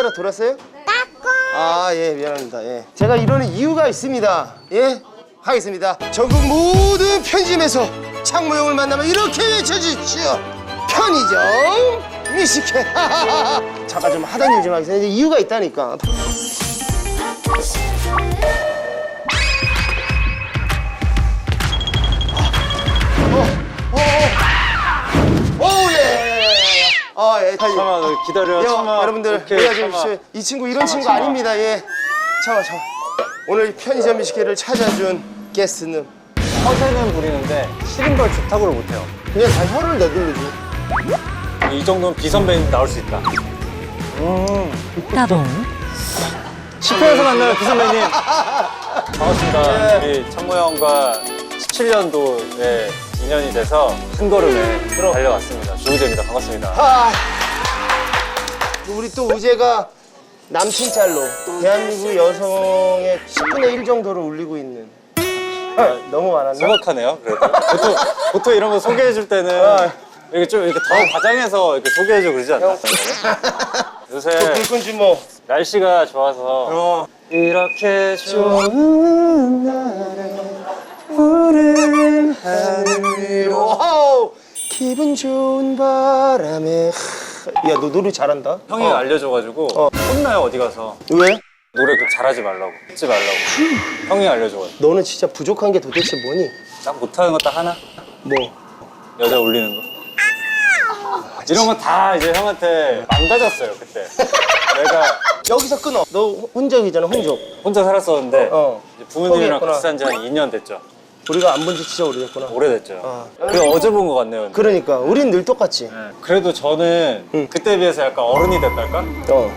카메라 돌았어요? 아, 예, 미안합니다. 예. 제가 이러는 이유가 있습니다. 예? 하겠습니다. 전국 모든 편의점에서 창모형을 만나면 이렇게 외쳐주십시오. 편의점 미식회. 잠깐 좀 하던 일 좀 하겠습니다. 이제 이유가 있다니까. 예. 아, 예. 참아 너 기다려 여, 참아 여러분들. 참아. 이 친구 이런 친구 참아. 아닙니다. 예. 참아, 참아. 오늘 편의점 미식회를 찾아준 게스트는 허세는 부리는데 싫은 걸 좋다고를 못해요 그냥 다 혀를 내두르지. 이 정도면 비선배인 나올 수 있다 따봉 10회에서 만나요 비선배님 반갑습니다 우리 창모 형과 17년도에 인연이 돼서 한 걸음에 달려왔습니다 조우재입니다 반갑습니다 아, 우리 또 우재가 남친 짤로 대한민국 여성의 10분의 1 정도를 울리고 있는. 아, 너무 많았나? 소박하네요 그래도 보통, 보통 이런 거 소개해 줄 때는 아. 이렇게 좀 이렇게 더 과장해서 이렇게 소개해 주고 그러지 않나 요새 또 불끈지 뭐. 날씨가 좋아서 어. 이렇게 좋은 날에 푸른 하늘 위로 기분 좋은 바람에 야 너 노래 잘한다 형이 어. 알려줘가지고 어. 혼나요 어디 가서 왜? 노래 그 잘하지 말라고 듣지 말라고 형이 알려줘가지고 너는 진짜 부족한 게 도대체 뭐니? 딱 못하는 거 딱 하나 뭐? 여자 울리는 거 이런 거다 이제 형한테 망가졌어요 그때 내가 여기서 끊어 너 혼적이잖아 혼적 혼자 살았었는데 어. 이제 부모님이랑 포기했구나. 같이 산지한 2년 됐죠 우리가 안 본 지 진짜 오래됐구나 오래됐죠 어. 그게 어제 본거 같네요 근데. 그러니까 우린 늘 똑같지 네. 그래도 저는 응. 그때에 비해서 약간 어른이 됐달까? 어.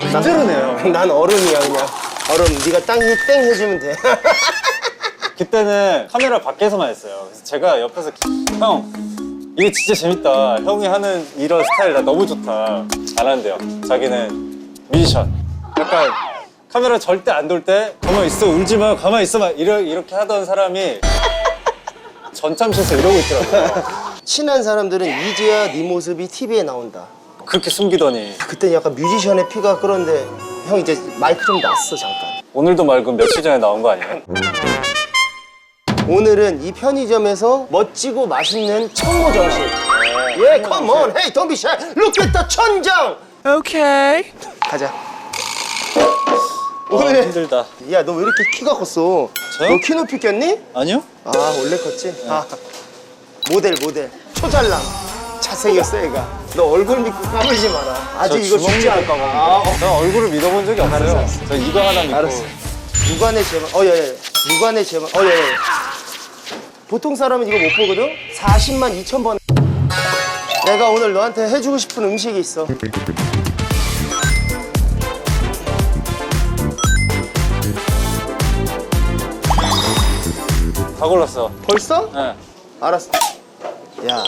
힘들으네요 난 어른이야 그냥 어른 네가 땅, 땡 해주면 돼 그때는 카메라 밖에서만 했어요. 그래서 제가 옆에서 형 이게 진짜 재밌다. 형이 하는 이런 스타일 나 너무 좋다. 잘한대요. 자기는 뮤지션. 약간 카메라 절대 안 돌 때 가만 있어 울지 마 가만 있어 막 이러, 이렇게 하던 사람이 전참시에서 이러고 있더라고요. 친한 사람들은 이제야 네 모습이 TV에 나온다. 그렇게 숨기더니. 그때 약간 뮤지션의 피가 끓었는데 형 이제 마이크 좀 놨어 잠깐. 오늘도 맑은 며칠 전에 나온 거 아니에요? 오늘은 이 편의점에서 멋지고 맛있는 청모 정식. 예 컴온 헤이 at the 천장. 오케이 가자. 아, 오늘 힘들다. 야 너 왜 이렇게 키가 컸어 저요? 너 키 높이 꼈니? 아니요? 아 원래 컸지? 아 모델 모델 초잘남 잘생겼어 얘가 너 얼굴 믿고 까불지 마라 아직 저 이거 죽지 않을 믿을까 거봐 봐. 난 얼굴을 믿어본 적이 없어요. 알았어, 알았어. 저 이거 하나 믿고. 알았어 육안의 제만 어 예예 육안의 제만 어 예 예 보통 사람은 이거 못 보거든 40만 2천 번 내가 오늘 너한테 해주고 싶은 음식이 있어 다 골랐어. 벌써? 네. 알았어 야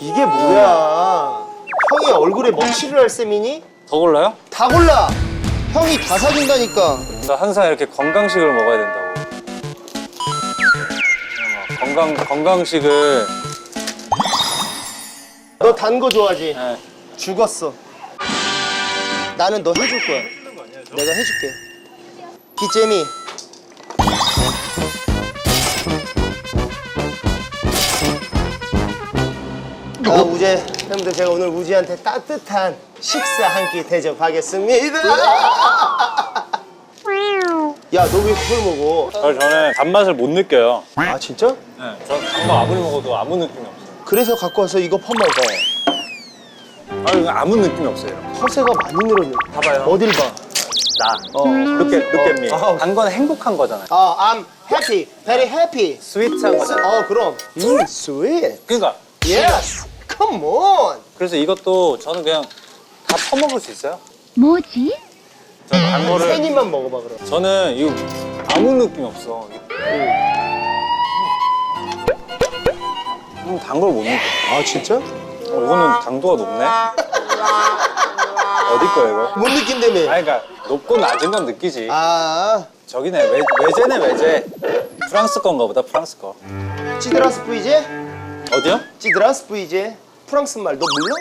이게 뭐야 형이 얼굴에 먹칠을 할 셈이니? 더 골라요? 다 골라 형이 다 사준다니까 나 항상 이렇게 건강식을 먹어야 된다고. 건강 건강식을 너 단 거 좋아하지? 네. 죽었어. 나는 너 해줄 거야. 내가 해줄게. 기재미. 아, 우재, 여러분들 제가 오늘 우지한테 따뜻한 식사 한 끼 대접하겠습니다. 야, 너 왜 그걸 먹어? 저- 저는 단맛을 못 느껴요. 아, 진짜? 네. 저 단거 아무리 먹어도 아무 느낌이 없어요. 그래서 갖고 와서 이거 퍼먹어. 아니 아무 느낌이 없어요. 허세가 많이 늘었네. 봐봐요. 어딜 봐? 나. 어. Look at look at me. 어. 단건 행복한 거잖아요. 아, I'm happy, very happy. 스위트한 거잖아요. 어 그럼 음 sweet 그러니까 yes come on 그래서 이것도 저는 그냥 다 퍼먹을 수 있어요. 뭐지? 저단 세 거를 입만 먹어봐 그럼 저는 이거 아무 느낌이 없어. 음, 단걸 못 느껴. 아 진짜? 어, 이거는 당도가 높네. 어디 거야 이거? 못 느낀다며 아니 그러니까 높고 낮은 건 느끼지. 아 저기네 외, 외제네 외제. 프랑스 건가 보다 프랑스 거. 찌드라스 부이제 어디요? 찌드라스 부이제 프랑스 말 너 몰라?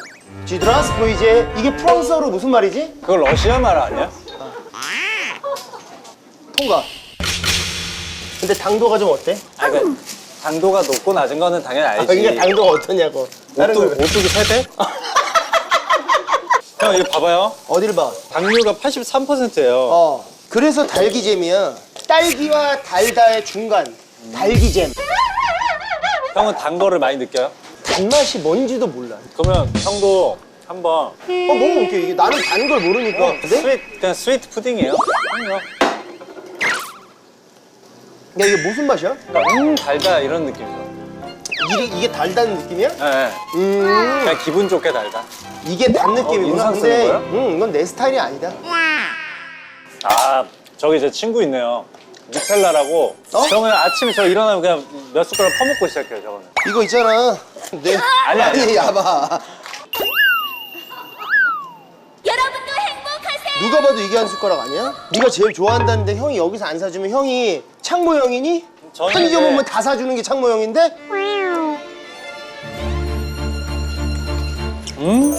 지드라스 보이제 이게 프랑스어로 무슨 말이지? 그거 러시아 말 아니야? 통과. 근데 당도가 좀 어때? 아, 그 당도가 높고 낮은 거는 당연히 아, 알지. 그러니까 당도가 어떠냐고. 다른 오뚜, 거 오뚜기 세배? 형 이거 봐봐요. 어딜 봐? 당류가 83%예요. 어. 그래서 달기잼이야. 딸기와 달다의 중간. 달기잼. 형은 단 거를 많이 느껴요? 단맛이 뭔지도 몰라. 그러면 형도 한번 어, 먹어볼게. 이게 나는 단 걸 모르니까. 어, 근데? 스윗 그냥 스위트 푸딩이에요. 그럼요. 야, 이게 무슨 맛이야? 그러니까 음 달다 이런 느낌이죠. 이게, 이게 달다는 느낌이야? 네, 네. 음. 그냥 기분 좋게 달다. 이게 단 느낌이구나. 인상 쓰는 근데, 거야? 음, 이건 내 스타일이 아니다. 아 저기 제 친구 있네요. 뉴텔라라고. 어? 저는 아침에 저 일어나면 그냥 몇 숟가락 퍼먹고 시작해요. 저거는. 이거 있잖아. 네. 아니, 아니. 아니, 야봐. 여러분도 행복하세요. 누가 봐도 이게 한 숟가락 아니야? 네가 제일 좋아한다는데 형이 여기서 안 사주면 형이 창모 형이니? 저는 편의점 이제- 오면 다 사주는 게 창모 형인데? 음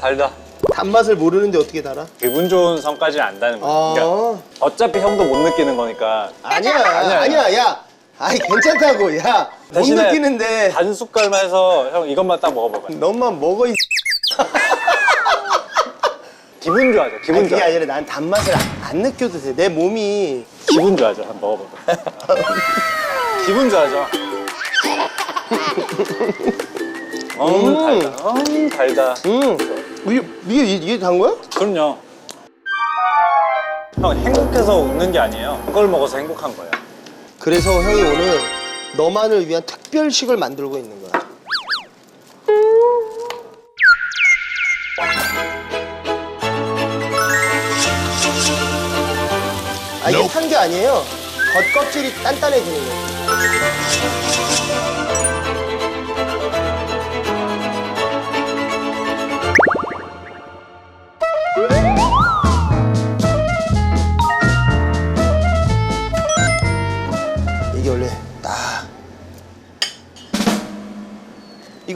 달다. 단맛을 모르는데 어떻게 달아? 기분 좋은 성까지는 안다는. 그러니까 아, 어차피 형도 못 느끼는 거니까 아니야, 아니야, 아니야, 야. 아이, 괜찮다고, 야. 못 대신에 느끼는데. 반 숟갈만 해서 형 이것만 딱 먹어봐봐요. 너만 먹어, 이 기분 좋아져. 기분 아니, 그게 좋아. 아니라 난 단맛을 안, 안 느껴도 돼. 내 몸이. 기분 좋아져. 한번 먹어봐봐. 기분 좋아져. 음, 달다. 음, 달다. 음, 이게, 이게, 이게 단 거야? 그럼요. 형 행복해서 웃는 게 아니에요. 그걸 먹어서 행복한 거예요. 그래서 형이 오늘 너만을 위한 특별식을 만들고 있는 거야. 아, 이게 탄 게 아니에요. 겉껍질이 단단해지는 거예요.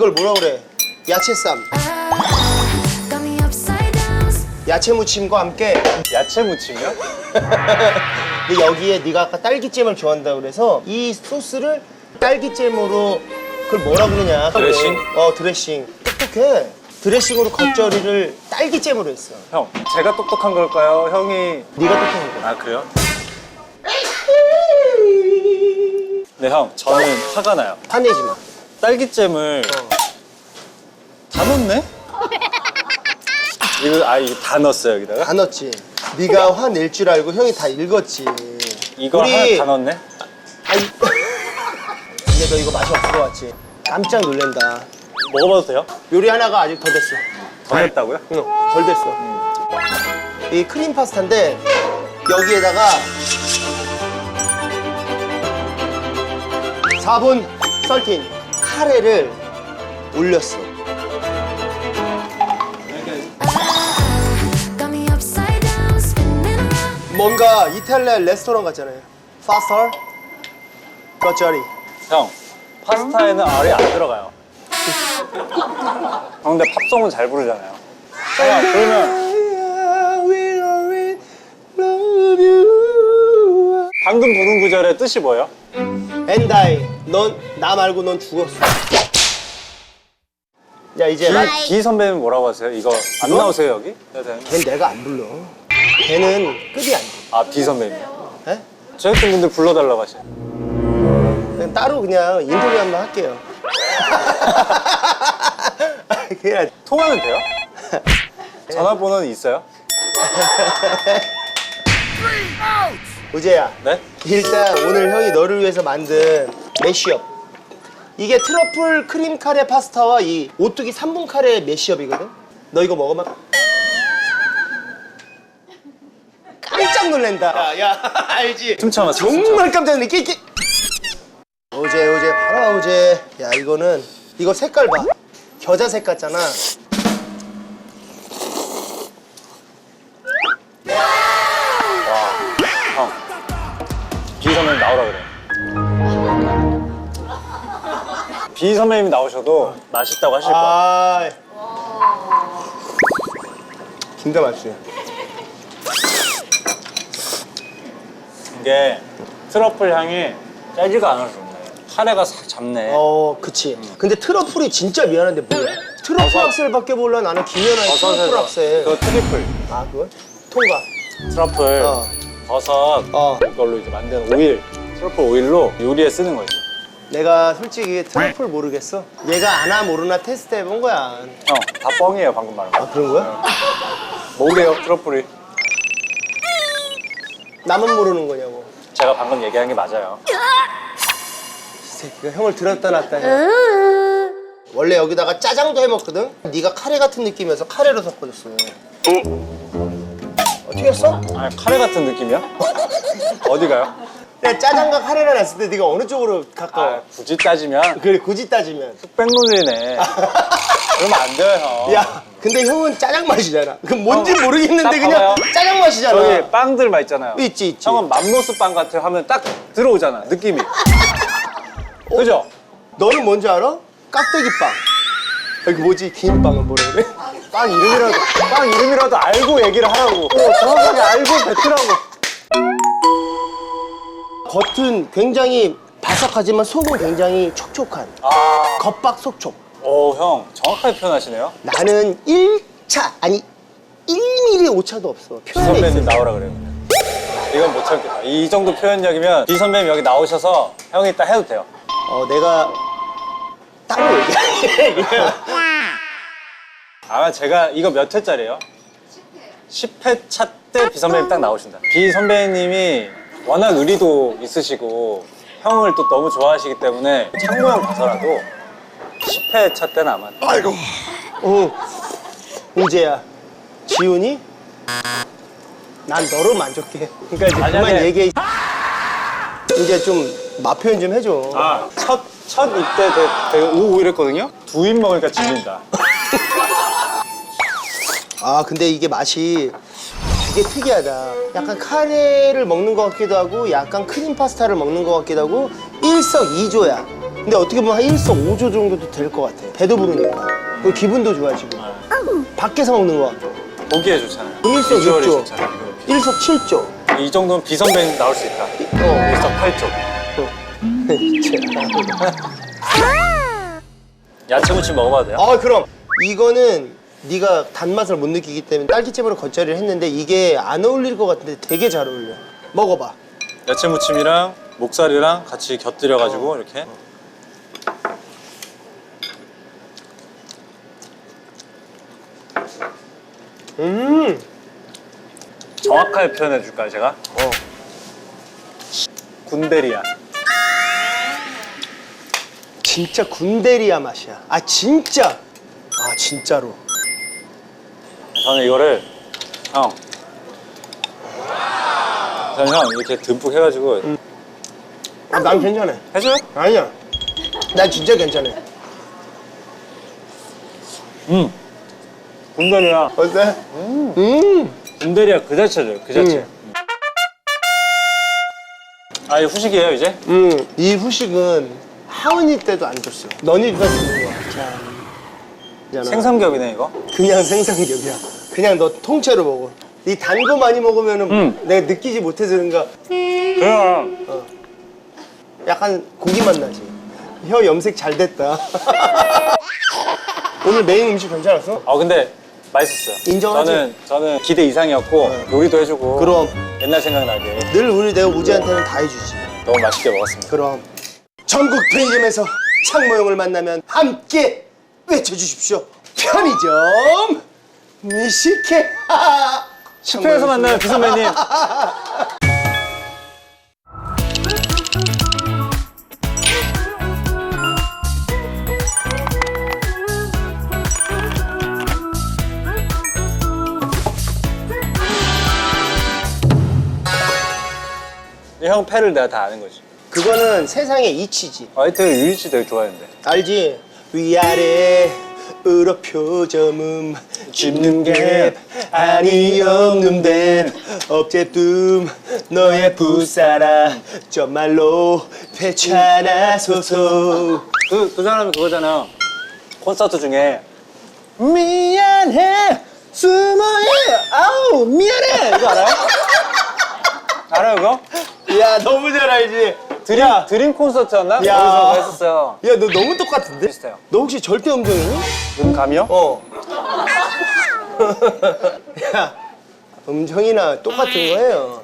이걸 뭐라 그래? 야채쌈, down. 야채 무침과 함께 야채 무침이요? 근데 여기에 네가 아까 딸기잼을 좋아한다고 그래서 이 소스를 딸기잼으로 그걸 뭐라 그러냐? 드레싱? 어 드레싱. 똑똑해. 드레싱으로 겉절이를 딸기잼으로 했어. 형, 제가 똑똑한 걸까요? 형이 네가 똑똑한 거야. 아 그래요? 네 형, 저는 화가 나요. 화내지 마. 딸기잼을 어. 다 넣네? 이거 아 이거 다 넣었어요 여기다가? 다 넣었지. 네가 화낼 줄 알고 형이 다 읽었지. 이거 우리- 하나 다 넣었네? 아이. 근데 너 이거 맛이 없을 것 같지? 깜짝 놀란다. 먹어봐도 돼요? 요리 하나가 아직 더 됐어. 더 냈다고요? 응, 덜 됐어. 이 크림 파스타인데 여기에다가 4분 썰틴 카레를 올렸어. 뭔가 이탈리아 레스토랑 같잖아요. 파스타, 겉절이. 형, 파스타에는 알이 안 들어가요. 형, 근데 팝송은 잘 부르잖아요. 형, 그러면 방금 부른 구절의 뜻이 뭐예요? 엔다이, 넌 나 말고 넌 죽었어. 야 이제 나, 기 선배님 뭐라고 하세요? 이거 안? 나오세요 여기? 네, 네. 걔 내가 안 불러. 걔는 급이 안 돼. 아, 비 선배님. 에? 저 같은 분들 불러달라고 하세요. 그냥 따로 그냥 인터뷰 한번 할게요. 그냥 통화는 돼요? 전화번호는 있어요? 우재야. 네? 일단 오늘 형이 너를 위해서 만든 매시업. 이게 트러플 크림 카레 파스타와 이 오뚜기 3분 카레 매시업이거든. 너 이거 먹으면 깜짝 놀란다. 야, 야 알지? 숨 참았어, 정말 깜짝 놀래. 끼, 끼. 오재, 오재, 봐라 오재. 야 이거는 이거 색깔 봐. 겨자색 같잖아. 형. 비 선배님 나오라 그래. 비 선배님이 나오셔도 맛있다고 하실 거야. 아, 진짜 맛있어 이게 트러플 향이 짜지가 않아서 좋네. 카레가 싹 잡네. 어, 그치. 근데 트러플이 진짜 미안한데 뭐야? 트러플 버섯. 악셀밖에 몰라. 나는 김연아의 트러플 악셀. 그 트리플. 아, 그거? 통과. 트러플, 어. 버섯, 어. 이걸로 이제 만든 오일, 트러플 오일로 요리에 쓰는 거지. 내가 솔직히 트러플 모르겠어. 얘가 아나 모르나 테스트 해본 거야. 형, 다 뻥이에요, 방금 말한 거. 아, 그런 거야? 뭐래요, 트러플이? 나만 모르는 거냐고. 제가 방금 얘기한 게 맞아요. 이 새끼가 형을 들었다 놨다 해. 원래 여기다가 짜장도 해 먹거든? 네가 카레 같은 느낌이어서 카레로 섞어줬어. 어떻게 했어? 아니, 카레 같은 느낌이야? 어디 가요? 내가 짜장과 카레를 놨을 때 네가 어느 쪽으로 아, 가까워? 굳이 따지면 그래, 굳이 따지면. 흑백놀리네. 그러면 안 돼요, 형. 야, 근데 형은 짜장 맛이잖아. 그럼 뭔지 어, 모르겠는데 딱 그냥 봐봐요. 짜장 맛이잖아. 저기 빵들 막 있잖아요. 있지, 있지. 형은 맘모스 빵 같아 하면 딱 들어오잖아, 느낌이. 그죠? 너는 뭔지 알아? 깍두기 빵. 여기 뭐지? 긴 빵은 뭐라 그래? 빵 이름이라도, 빵 이름이라도 알고 얘기를 하라고. 어, 정확하게 알고 뱉으라고. 겉은 굉장히 바삭하지만 속은 굉장히 촉촉한. 아, 겉박 속촉. 오, 형, 정확하게 표현하시네요. 나는 1차 아니 1mm 오차도 없어. 표현에 선배님 있어서. 나오라 그래요. 이건 못 참겠다. 이 정도 표현력이면 비 선배님 여기 나오셔서 형이 딱 해도 돼요. 어 내가 따로 얘기해. 아마 제가 이거 몇 회짜리예요? 10회차 때 비 선배님 딱 나오신다. 비 선배님이 워낙 의리도 있으시고 형을 또 너무 좋아하시기 때문에 창모 형 가서라도 10회 차 때는 아마 어, 우재야, 지훈이 난 너로 만족해. 그러니까 이제 그만 만약에- 얘기해. 이제 좀 맛 표현 좀 해줘. 아, 첫, 첫 입대 때 되게 오고 이랬거든요? 두 입 먹으니까 질린다. 아 근데 이게 맛이 되게 특이하다. 약간 카레를 먹는 것 같기도 하고 약간 크림 파스타를 먹는 것 같기도 하고 일석이조야. 근데 어떻게 보면 한 일석오조 정도도 될 것 같아. 배도 부르니까. 그리고 기분도 좋아지고. 밖에서 먹는 것 같고. 보기에 좋잖아요. 그럼 비주얼이 일석육조. 좋잖아요. 일석칠조. 이 정도면 비 선배님 나올 수 있다. 어. 일석팔조. 야채 무침 먹어봐도 돼요? 아 그럼 이거는 네가 단맛을 못 느끼기 때문에 딸기잼으로 겉절이를 했는데 이게 안 어울릴 것 같은데 되게 잘 어울려. 먹어봐. 야채 무침이랑 목살이랑 같이 곁들여가지고 이렇게 음. 정확하게 표현해 줄까요 제가? 어. 군대리야 진짜 군대리아 맛이야. 아 진짜. 아 진짜로. 저는 이거를 형 저는 형 이렇게 듬뿍 해가지고 아, 난 괜찮아. 해줘요? 아니야. 난 진짜 괜찮아. 음 군대리야 어때? 음. 군대리야 그 자체죠 그 자체 음. 아 이거 후식이에요 이제? 음. 이 후식은 하은이 때도 안 줬어. 너니가 주는 거야. 참. 있잖아. 생삼겹이네 이거 그냥 생삼겹이야. 그냥 너 통째로 먹어. 이 단 거 많이 먹으면 은 음. 내가 느끼지 못해서 그런가 그냥 약간 고기 맛 나지. 혀 염색 잘 됐다. 오늘 메인 음식 괜찮았어? 아 근데 맛있었어요 인정하지? 저는 저는 기대 이상이었고 네. 요리도 해주고 그럼 옛날 생각나게 늘 우리 내가 우지한테는 다 해주지. 너무 맛있게 먹었습니다 그럼 전국 편의점에서 창모형을 만나면 함께 외쳐주십시오. 편의점 미식회. 10회에서 만나요 비 선배님 형 패를 내가 다 아는 거지 그거는 세상의 이치지. 하여튼 유리치 되게 좋아했는데 알지? 위아래 으로 표점음 짚는 게 아니 없는데 어쨌든 너의 부사라 정말로 되찾아소서 그, 그 사람이 그거잖아요 콘서트 중에 미안해 숨어요 또 미안해 이거 알아요? 알아요 그거? 야 너무 잘 알지 드림 드림 콘서트였나? 야. 거기서 했었어요. 야 너 너무 똑같은데? 비슷해요. 너 혹시 절대 음정이니? 음감이요? 어. 야, 음정이나 똑같은 거예요.